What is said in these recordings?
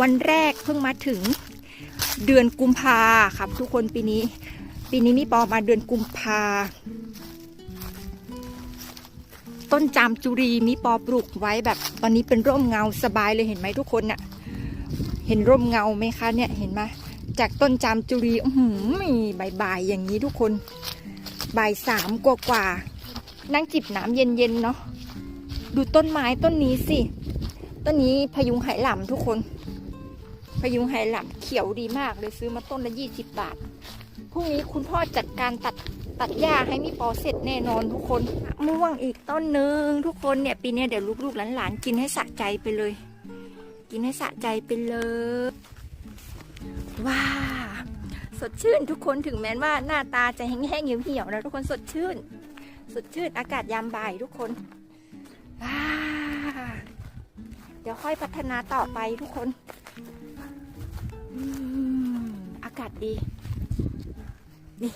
วันแรกเพิ่งมาถึงเดือนกุมภาครับ ทุกคนปีนี้ ปีนี้มีปอมาเดือนกุมภาต้นจามจุรีมีปอปลูกไว้แบบ ตอนนี้เป็นร่มเงาสบายเลยเห็นไหมทุกคนน่ะ เห็นร่มเงาไหมคะเนี่ยเห็นไหมจากต้นจามจุรีอื้อหือมีบ่ายๆอย่างนี้ทุกคนบ่ายสามกว่าๆนั่งจิบน้ำเย็นๆเนาะดูต้นไม้ต้นนี้สิ ต้นนี้พยุงไหหลำทุกคน พยุงไหหลำเขียวดีมากเลยซื้อมาต้นละยี่สิบบาท พรุ่งนี้คุณพ่อจัดการตัดตัดหญ้าให้มีปอเสร็จแน่นอนทุกคนม่วงอีกต้นหนึ่งทุกคนเนี่ยปีนี้เดี๋ยวลูกๆหลานๆกินให้สะใจไปเลย กินให้สะใจไปเลยว้าสดชื่นทุกคนถึงแม้ว่าหน้าตาจะแห้งๆเหี่ยวๆแล้วทุกคนสดชื่น สดชื่นอากาศยามบ่ายทุกคนว้าเดี๋ยวค่อยพัฒนาต่อไปทุกคน อืมอากาศดี นี่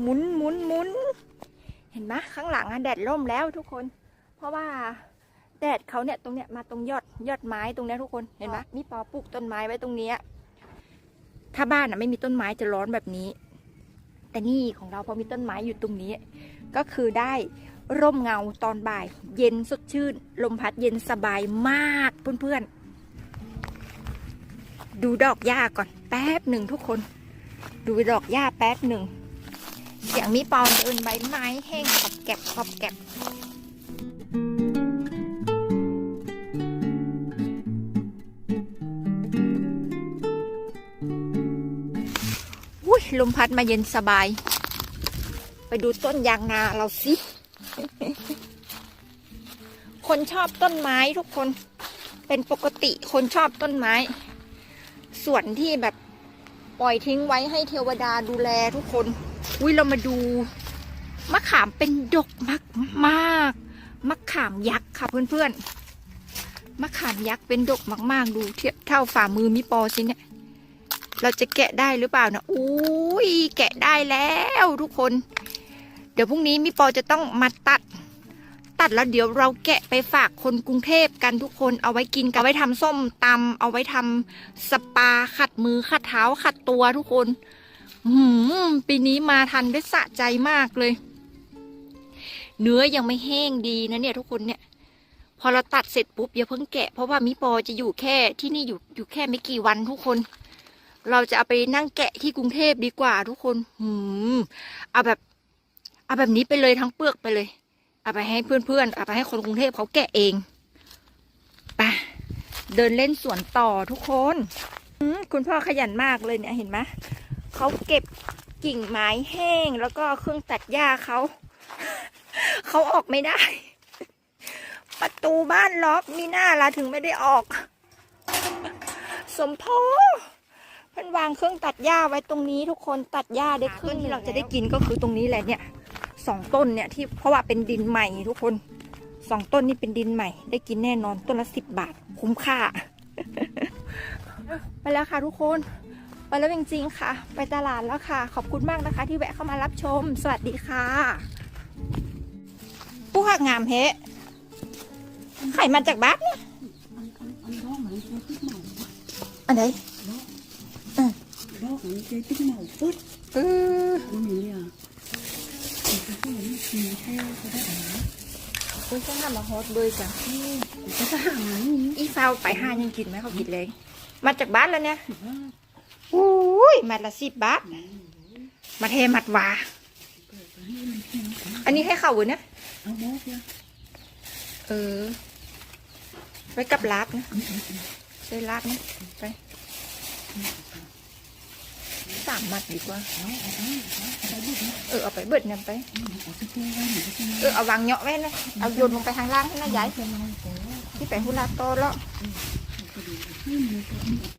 หมุนหมุนหมุน เห็นไหมข้างหลังอะแดดร่มแล้วทุกคน เพราะว่าแดดเขาเนี่ยตรงเนี้ยมาตรงยอดยอดไม้ตรงเนี้ยทุกคนเห็นไหมมีปอปลูกต้นไม้ไว้ตรงเนี้ยถ้าบ้านอะไม่มีต้นไม้จะร้อนแบบนี้ แต่นี่ของเราพอมีต้นไม้อยู่ตรงนี้ ก็คือได้ร่มเงาตอนบ่าย เย็นสดชื่น ลมพัดเย็นสบายมากเพื่อนๆ ดูดอกหญ้าก่อนแป๊บหนึ่งทุกคน ดูดอกหญ้าแป๊บหนึ่งเสียงมีปอนเดินใบไม้แห้งขอบแก็บขอบแก็บอุ้ยลมพัดมาเย็นสบาย ไปดูต้นยางนาเราสิ คนชอบต้นไม้ทุกคน เป็นปกติคนชอบต้นไม้ ส่วนที่แบบปล่อยทิ้งไว้ให้เทวดาดูแลทุกคน อุ้ยเรามาดู มะขามเป็นดกมากมากมะขามยักษ์ค่ะเพื่อนๆ มะขามยักษ์เป็นดกมาก ๆ ดูเทียบเท่าฝ่ามือมิปอสิเนี่ย เราจะแกะได้หรือเปล่านะอุ้ยแกะได้แล้วทุกคน เดี๋ยวพรุ่งนี้มิปอจะต้องมาตัด ตัดแล้วเดี๋ยวเราแกะไปฝากคนกรุงเทพกันทุกคนเอาไว้กินกันเอาไว้ทำส้มตำเอาไว้ทำสปาขัดมือขัดเท้าขัดตัวทุกคนหืมปีนี้มาทันได้สะใจมากเลย เนื้อยังไม่แห้งดีนะเนี่ยทุกคนเนี่ย พอเราตัดเสร็จปุ๊บอย่าเพิ่งแกะ เพราะว่ามิปอจะอยู่แค่ที่นี่อยู่อยู่แค่ไม่กี่วันทุกคน เราจะเอาไปนั่งแกะที่กรุงเทพดีกว่าทุกคนหืมเอาแบบเอาแบบนี้ไปเลยทั้งเปลือกไปเลย เอาไปให้เพื่อนๆเอาไปให้คนกรุงเทพเขาแกะเองไปเดินเล่นสวนต่อทุกคนคุณพ่อขยันมากเลยเนี่ยเห็นไหมเขาเก็บกิ่งไม้แห้งแล้วก็เครื่องตัดหญ้าเขา เขาออกไม่ได้ ประตูบ้านล็อกมีหน้าละถึงไม่ได้ออก สมพอเพิ่นวางเครื่องตัดหญ้าไว้ตรงนี้ทุกคนตัดหญ้าได้ครึ่งที่เราจะได้กินก็คือตรงนี้แหละเนี่ย สองต้นเนี่ยที่เพราะว่าเป็นดินใหม่ทุกคนสองต้นนี่เป็นดินใหม่ ได้กินแน่นอนต้นละสิบบาท คุ้มค่า ไปแล้วค่ะทุกคนไปแล้วจริงๆค่ะ ไปตลาดแล้วค่ะ ขอบคุณมากนะคะ ที่แวะเข้ามารับชม สวัสดีค่ะผู้หักงามเฮะไข่มาจากบ้านเนี่ยอันไหนดอกมันจะติ๊กเหมาปุ๊บเออมันนี่อะ ค่ก็ได้หรอคุณจะทำมาฮอตเลยจ้ะมันจะหาหนี้อีฟาวไปห้ายังกินไหมเขากินเลย มาจากบ้านแล้วเนี่ยถือว่าอุ้ยมัดละสิบบาทมาเทมัดหวาให้มันแข็งอันนี้ให้เขาเนี่ยเอาบอกเลยเออ ไว้กับลาบนะใช้ลาบนะไป สามมัดดีกว่า เออเอาไปเบิดเนี่ยไปเอาไป เออเอาวางเหยาะไว้นะเอาโยนลงไปทางล่างให้นะยายจะมาแต่ที่ไปหุลาโตแล้ว